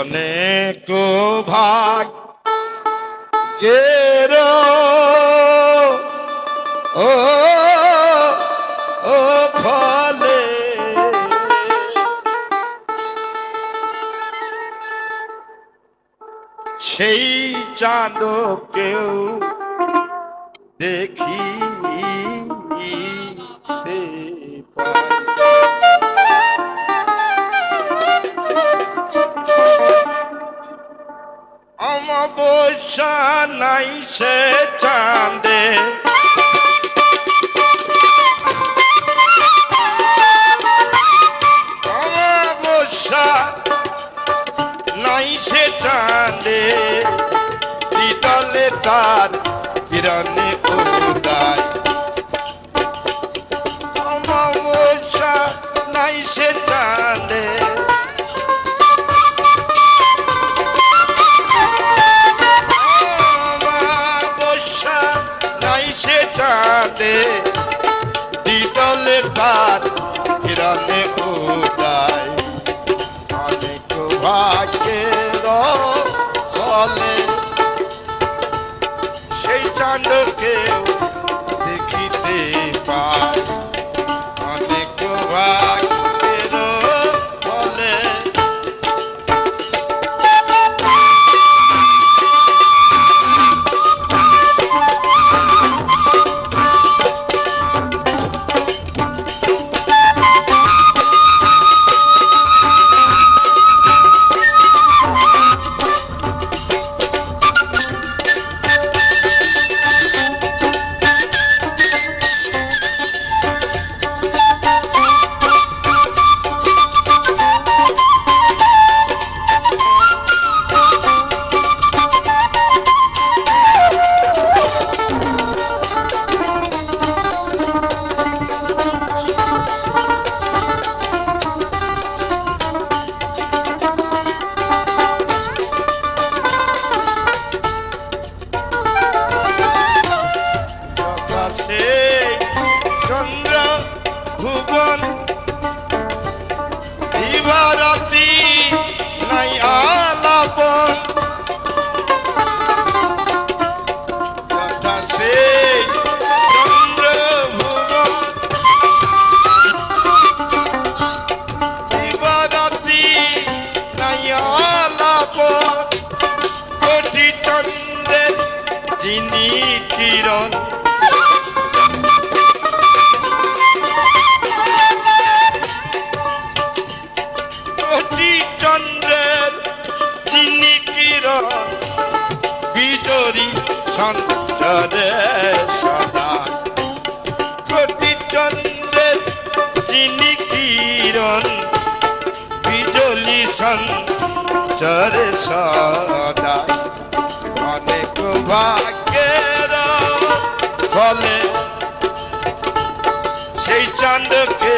অনেক ভাগ জের ও ফলে। সেই চাঁদ কেউ দেখি অমাবস্যা চাঁদে। অমাবস্যা নাই চাঁদে। বিদলে তার কিরণে উদায় অমাবস্যা নাই সে চাঁদে অমাবস্যা নাই সে চাঁদে দ্বিতলে তার কিরণে উদায় সেই চাঁদকে দেখিতে যিনি কিরণ। চন্দ্রের চিনি কিরণ। বিজরি সঞ্চরে সদা। কোটি চন্দ্রের চিনি কিরণ। বিজলি সঞ্চরে সদা। ভাগ্যের ফলে সেই চাঁদকে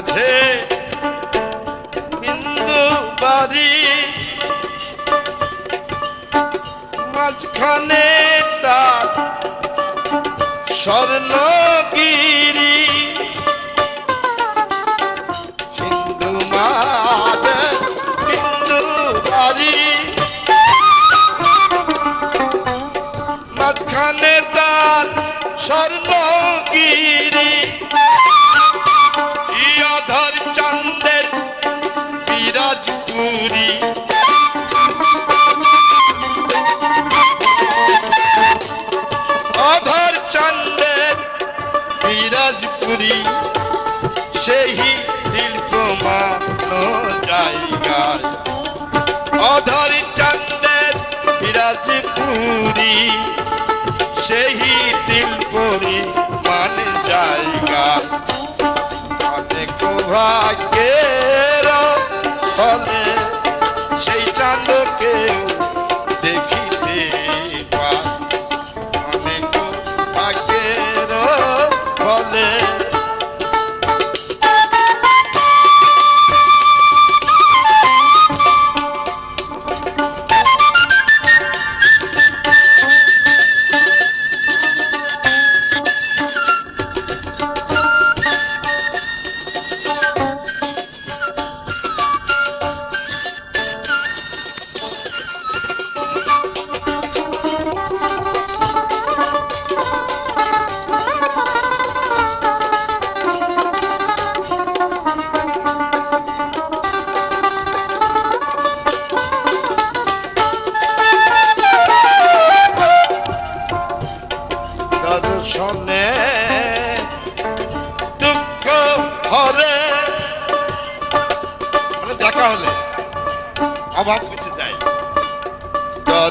মাঝে বিন্দু বাড়ি মাঝখানে তার স্বর্ণগিরি। সিন্ধু মাঝে মাঝখানে তার স্বর্ণগিরি। বীর পুরী। অধর চন্দ্রের বিরাজপুরী সেই প্রমাণ জায়গায়। অধর চন্দ্রের বিরাজপুরী সেই দিল পরিমাণ জায়গা অনেক ভাগ্যের সেই চাঁদকে দেখিতে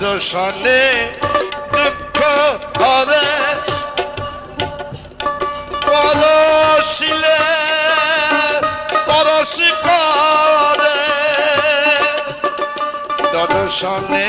দর্শনে দুঃখ হরে পরশিলে পরশি করে দর্শনে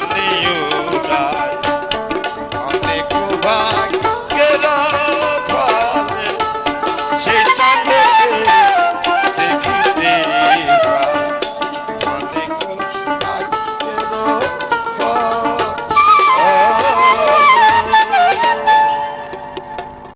বিদলে তার কিরণে উড়ায়